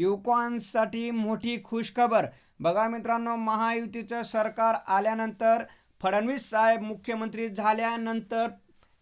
युवकांसाठी मोठी खुशखबर. बघा मित्रांनो महायुतीचं सरकार आल्यानंतर फडणवीस साहेब मुख्यमंत्री झाल्यानंतर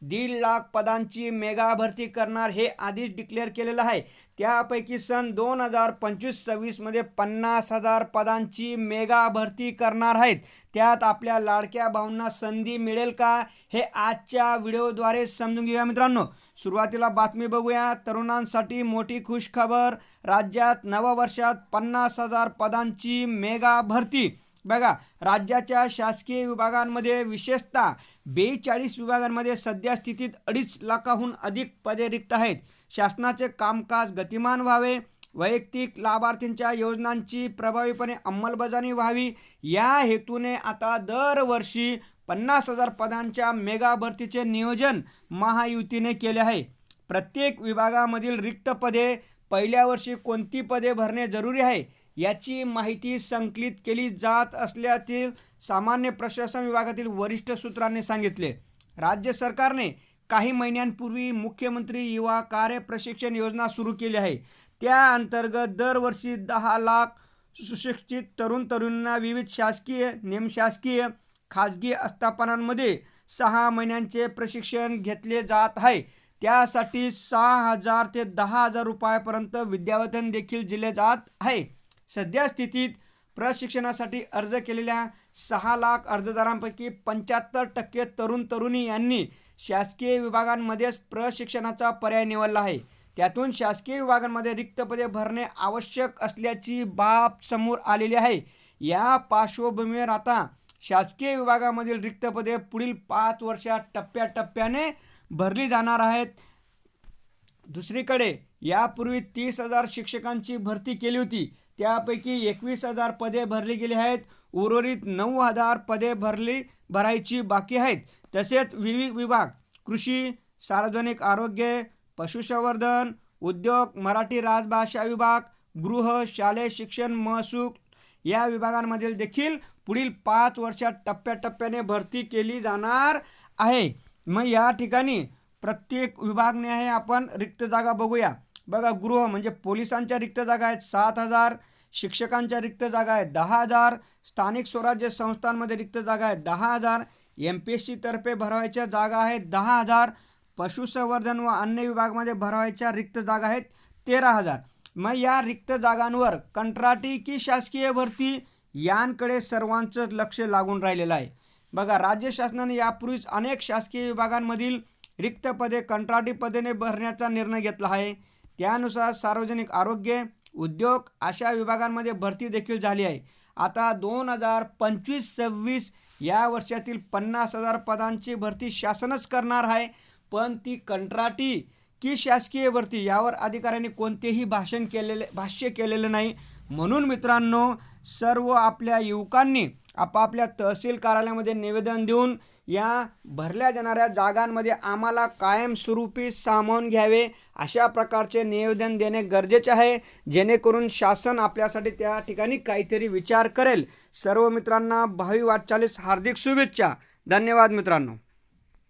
दीड लाख पदांची मेगा भरती करणार हे आधीच डिक्लेअर केलेलं आहे. त्यापैकी सन दोन हजार पंचवीस सव्वीसमध्ये पन्नास हजार पदांची मेगा भरती करणार आहेत. त्यात आपल्या लाडक्या भाऊंना संधी मिळेल का हे आजच्या व्हिडिओद्वारे समजून घेऊया मित्रांनो. सुरुवातीला बातमी बघूया. तरुणांसाठी मोठी खुशखबर. राज्यात नववर्षात पन्नास हजार पदांची मेगा भरती. बघा राज्याच्या शासकीय विभागांमध्ये विशेषतः बेचाळीस विभागांमध्ये सध्या स्थितीत अडीच लाखाहून अधिक पदे रिक्त आहेत. शासनाचे कामकाज गतिमान व्हावे वैयक्तिक लाभार्थींच्या योजनांची प्रभावीपणे अंमलबजावणी व्हावी या हेतूने आता दरवर्षी पन्नास हजार पदांच्या मेगा भरतीचे नियोजन महायुतीने केले आहे. प्रत्येक विभागामधील रिक्त पदे पहिल्या वर्षी कोणती पदे भरणे जरुरी आहे? याची माहिती संकलित केली जात असल्यातील सामान्य प्रशासन विभागातील वरिष्ठ सूत्रांनी सांगितले. राज्य सरकारने काही महिन्यांपूर्वी मुख्यमंत्री युवा कार्य प्रशिक्षण योजना सुरू केली आहे. त्या अंतर्गत दरवर्षी दहा लाख सुशिक्षित तरुण तरुणींना विविध शासकीय निमशासकीय खाजगी आस्थापनांमध्ये सहा महिन्यांचे प्रशिक्षण घेतले जात आहे. त्यासाठी सहा हजार ते दहा हजार रुपयापर्यंत विद्यावेतन देखील दिले जात आहे. सध्या स्थितीत प्रशिक्षणासाठी अर्ज केलेल्या सहा लाख अर्जदारांपैकी पंच्याहत्तर टक्के तरुण तरुणी यांनी शासकीय विभागांमध्येच प्रशिक्षणाचा पर्याय निवडला आहे. त्यातून शासकीय विभागांमध्ये रिक्त पदे भरणे आवश्यक असल्याची बाब समोर आलेली आहे. या पार्श्वभूमीवर आता शासकीय विभागामधील रिक्त पदे पुढील पाच वर्षात टप्प्याटप्प्याने भरली जाणार आहेत. दुसरीकडे यापूर्वी तीस हजार शिक्षकांची भरती केली होती. त्यापैकी एकवीस हजार पदे भरली गेली आहेत. उर्वरित नऊ हजार पदे भरली भरायची बाकी आहेत. तसेच विविध विभाग कृषी सार्वजनिक आरोग्य पशुसंवर्धन उद्योग मराठी राजभाषा विभाग गृह शालेय शिक्षण महसूल या विभागांमधील देखील पुढील पाच वर्षात टप्प्याटप्प्याने भरती केली जाणार आहे. मग या ठिकाणी प्रत्येक विभागने आपण रिक्त जागा बघूया. बघा गृह म्हणजे पोलिसांच्या रिक्त जागा आहेत सात हजार. शिक्षकांच्या रिक्त जागा आहेत. दहा हजार स्थानिक स्वराज्य संस्थांमध्ये रिक्त जागा आहेत. दहा हजार एम पी एस सीतर्फे भरवायच्या जागा आहेत. दहा हजार पशुसंवर्धन व अन्य विभागामध्ये भरवायच्या रिक्त जागा आहेत. तेरा हजार. मग या रिक्त जागांवर कंत्राटी की शासकीय भरती यांकडे सर्वांचं लक्ष लागून राहिलेलं आहे. बघा राज्य शासनाने यापूर्वीच अनेक शासकीय विभागांमधील रिक्त पदे कंत्राटी पदेने भरण्याचा निर्णय घेतला आहे. त्यानुसार सार्वजनिक आरोग्य उद्योग अशा विभागांमध्ये भरती देखील झाली आहे. आता दोन हजार पंचवीस सव्वीस या वर्षातील पन्नास हजार पदांची भरती शासनच करणार आहे. पण ती कंत्राटी की शासकीय भरती यावर अधिकाऱ्यांनी कोणतेही भाषण केलेले भाष्य केलेलं नाही. म्हणून मित्रांनो सर्व आपल्या युवकांनी आपापल्या तहसील कार्यालयामध्ये निवेदन देऊन या भरल्या जाणाऱ्या जागांमध्ये आम्हाला कायमस्वरूपी सामावून घ्यावे अशा प्रकारचे निवेदन देणे गरजेचे आहे. जेणेकरून शासन आपल्यासाठी त्या ठिकाणी काहीतरी विचार करेल. सर्व मित्रांना भावी वाटचालीस हार्दिक शुभेच्छा. धन्यवाद मित्रांनो.